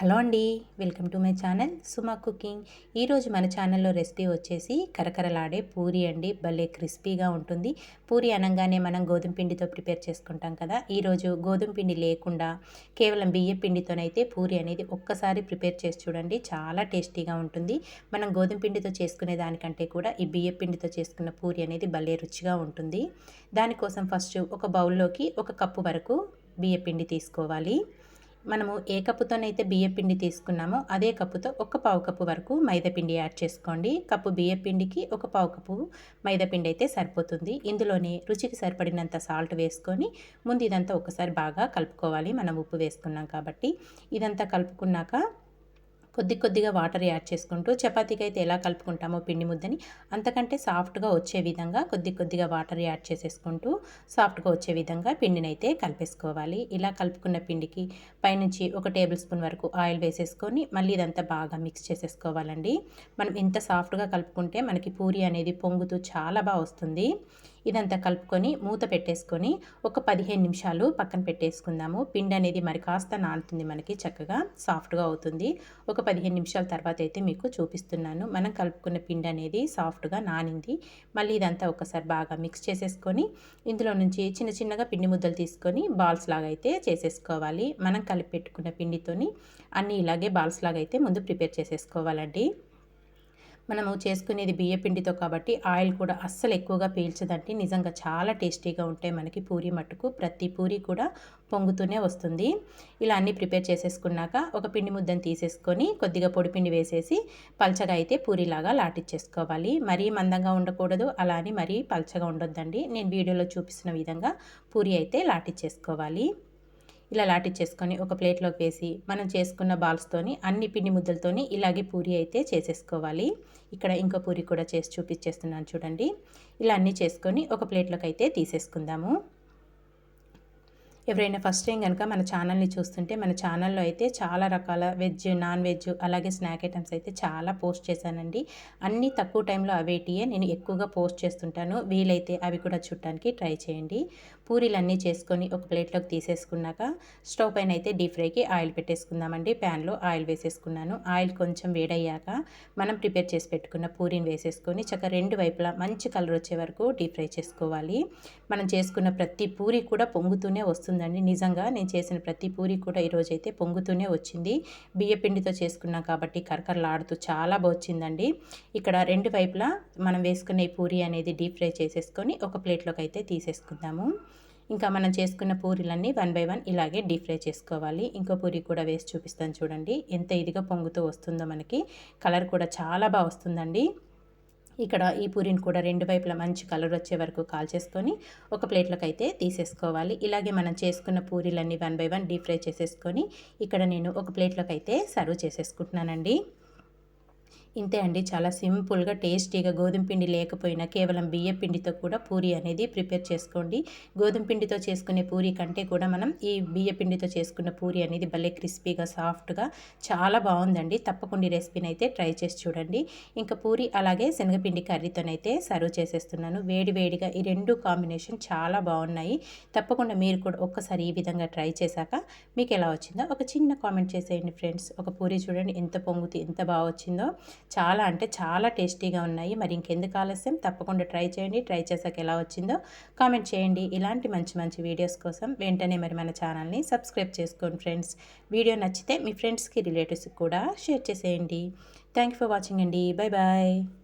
Hello అండి welcome to my channel Suma cooking. ఈరోజు మన ఛానల్లో రెసిపీ వచ్చేసి కరకరలాడే పూరి అండి. భలే క్రిస్పీగా ఉంటుంది. పూరి అనగానే మనం గోధుమ పిండితో ప్రిపేర్ చేసుకుంటాం కదా. ఈరోజు గోధుమ పిండి లేకుండా కేవలం బియ్య పిండితోనైతే పూరి అనేది ఒక్కసారి ప్రిపేర్ చేసి చూడండి చాలా టేస్టీగా ఉంటుంది. మనం గోధుమ పిండితో చేసుకునే దానికంటే కూడా ఈ బియ్య పిండితో చేసుకున్న పూరి అనేది భలే రుచిగా ఉంటుంది. దానికోసం ఫస్ట్ ఒక బౌల్లోకి ఒక కప్పు వరకు బియ్య పిండి తీసుకోవాలి. మనము ఏ కప్పుతోనైతే బియ్య పిండి తీసుకున్నామో అదే కప్పుతో ఒక పావు కప్పు వరకు మైదాపిండి యాడ్ చేసుకోండి. కప్పు బియ్య పిండికి ఒక పావు కప్పు మైదాపిండి అయితే సరిపోతుంది. ఇందులోనే రుచికి సరిపడినంత సాల్ట్ వేసుకొని ముందు ఇదంతా ఒకసారి బాగా కలుపుకోవాలి. మనం ఉప్పు వేసుకున్నాం కాబట్టి ఇదంతా కలుపుకున్నాక కొద్ది కొద్దిగా వాటర్ యాడ్ చేసుకుంటూ చపాతీకి అయితే ఎలా కలుపుకుంటామో పిండి ముద్దని అంతకంటే సాఫ్ట్గా వచ్చే విధంగా కొద్ది కొద్దిగా వాటర్ యాడ్ చేసేసుకుంటూ సాఫ్ట్గా వచ్చే విధంగా పిండిని అయితే కలిపేసుకోవాలి. ఇలా కలుపుకున్న పిండికి పైనుంచి ఒక టేబుల్ స్పూన్ వరకు ఆయిల్ వేసేసుకొని మళ్ళీ ఇదంతా బాగా మిక్స్ చేసేసుకోవాలండి. మనం ఇంత సాఫ్ట్గా కలుపుకుంటే మనకి పూరి అనేది పొంగుతూ చాలా బాగా వస్తుంది. ఇదంతా కలుపుకొని మూత పెట్టేసుకొని ఒక పదిహేను నిమిషాలు పక్కన పెట్టేసుకుందాము. పిండి అనేది మరి కాస్త నానుతుంది మనకి చక్కగా సాఫ్ట్గా అవుతుంది. ఒక పదిహేను నిమిషాల తర్వాత అయితే మీకు చూపిస్తున్నాను. మనం కలుపుకున్న పిండి అనేది సాఫ్ట్గా నానింది. మళ్ళీ ఇదంతా ఒకసారి బాగా మిక్స్ చేసేసుకొని ఇందులో నుంచి చిన్న చిన్నగా పిండి ముద్దలు తీసుకొని బాల్స్ లాగా అయితే చేసేసుకోవాలి. మనం కలిపి పెట్టుకున్న పిండితోని అన్నీ ఇలాగే బాల్స్ లాగా అయితే ముందు ప్రిపేర్ చేసేసుకోవాలండి. మనము చేసుకునేది బియ్యపిండితో కాబట్టి ఆయిల్ కూడా అస్సలు ఎక్కువగా పీల్చదండి. నిజంగా చాలా టేస్టీగా ఉంటాయి మనకి పూరి మట్టుకు. ప్రతి పూరి కూడా పొంగుతూనే వస్తుంది. ఇలా అన్నీ ప్రిపేర్ చేసేసుకున్నాక ఒక పిండి ముద్దను తీసేసుకొని కొద్దిగా పొడి పిండి వేసేసి పల్చగా అయితే పూరిలాగా లాటిచ్చేసుకోవాలి. మరీ మందంగా ఉండకూడదు అలా అని మరీ పల్చగా ఉండొద్దండి. నేను వీడియోలో చూపిస్తున్న విధంగా పూరి అయితే లాటిచ్చేసుకోవాలి. ఇలా లాటిచ్చేసుకొని ఒక ప్లేట్లోకి వేసి మనం చేసుకున్న బాల్స్తోని అన్ని పిండి ముద్దలతోని ఇలాగే పూరి అయితే చేసేసుకోవాలి. ఇక్కడ ఇంకో పూరి కూడా చేసి చూపించేస్తున్నాను చూడండి. ఇలా అన్నీ చేసుకొని ఒక ప్లేట్లోకి అయితే తీసేసుకుందాము. ఎవరైనా ఫస్ట్ టైం కనుక మన ఛానల్ని చూస్తుంటే మన ఛానల్లో అయితే చాలా రకాల వెజ్ నాన్ వెజ్ అలాగే స్నాక్ ఐటమ్స్ అయితే చాలా పోస్ట్ చేశానండి. అన్నీ తక్కువ టైంలో అవేటియే నేను ఎక్కువగా పోస్ట్ చేస్తుంటాను. వీలైతే అవి కూడా చూడటానికి ట్రై చేయండి. పూరీలన్నీ చేసుకొని ఒక ప్లేట్లోకి తీసేసుకున్నాక స్టవ్ పైన అయితే డీప్ ఫ్రైకి ఆయిల్ పెట్టేసుకుందామండి. ప్యాన్లో ఆయిల్ వేసేసుకున్నాను. ఆయిల్ కొంచెం వేడయ్యాక మనం ప్రిపేర్ చేసి పెట్టుకున్న పూరీని వేసేసుకొని చక్క రెండు వైపులా మంచి కలర్ వచ్చే వరకు డీప్ ఫ్రై చేసుకోవాలి. మనం చేసుకున్న ప్రతి పూరి కూడా పొంగుతూనే వస్తుందండి. నిజంగా నేను చేసిన ప్రతి పూరి కూడా ఈరోజు అయితే పొంగుతూనే వచ్చింది. బియ్య పిండితో చేసుకున్నాం కాబట్టి కరకరలాడుతూ చాలా బాగుందండి ఇక్కడ రెండు వైపులా మనం వేసుకునే పూరి అనేది డీప్ ఫ్రై చేసేసుకొని ఒక ప్లేట్లోకి అయితే తీసేసుకుందాము. ఇంకా మనం చేసుకున్న పూరీలన్నీ వన్ బై వన్ ఇలాగే డీప్ ఫ్రై చేసుకోవాలి. ఇంకో పూరి కూడా వేసి చూపిస్తాను చూడండి. ఎంత ఇదిగా పొంగుతూ వస్తుందో మనకి. కలర్ కూడా చాలా బాగా వస్తుందండి. ఇక్కడ ఈ పూరిని కూడా రెండు వైపులా మంచి కలర్ వచ్చే వరకు కాల్చేసుకొని ఒక ప్లేట్లోకి అయితే తీసేసుకోవాలి. ఇలాగే మనం చేసుకున్న పూరీలన్నీ one by one deep fry చేసేసుకొని ఇక్కడ నేను ఒక ప్లేట్లోకి అయితే సర్వ్ చేసేసుకుంటున్నానండి. ఇంతే అండి. చాలా సింపుల్గా టేస్టీగా గోధుమ పిండి లేకపోయినా కేవలం బియ్య పిండితో కూడా పూరి అనేది ప్రిపేర్ చేసుకోండి. గోధుమ పిండితో చేసుకునే పూరి కంటే కూడా మనం ఈ బియ్య పిండితో చేసుకున్న పూరి అనేది భలే క్రిస్పీగా సాఫ్ట్గా చాలా బాగుందండి. తప్పకుండా రెసిపీని అయితే ట్రై చేసి చూడండి. ఇంకా పూరి అలాగే శనగపిండి కర్రీతోనైతే సర్వ్ చేసేస్తున్నాను. వేడి వేడిగా ఈ రెండు కాంబినేషన్ చాలా బాగున్నాయి. తప్పకుండా మీరు కూడా ఒక్కసారి ఈ విధంగా ట్రై చేశాక మీకు ఎలా వచ్చిందో ఒక చిన్న కామెంట్ చేసేయండి ఫ్రెండ్స్. ఒక పూరి చూడండి ఎంత పొంగుతూ ఎంత బాగా వచ్చిందో. చాలా అంటే చాలా టేస్టీగా ఉన్నాయి. మరి ఇంకెందుకు ఆలస్యం? తప్పకుండా ట్రై చేయండి. ట్రై చేసాక ఎలా వచ్చిందో కామెంట్ చేయండి. ఇలాంటి మంచి మంచి వీడియోస్ కోసం వెంటనే మరి మన ఛానల్ని సబ్స్క్రైబ్ చేసుకోండి ఫ్రెండ్స్. వీడియో నచ్చితే మీ ఫ్రెండ్స్కి రిలేటివ్స్కి కూడా షేర్ చేసేయండి. థ్యాంక్ యూ ఫర్ వాచింగ్ అండి. Bye bye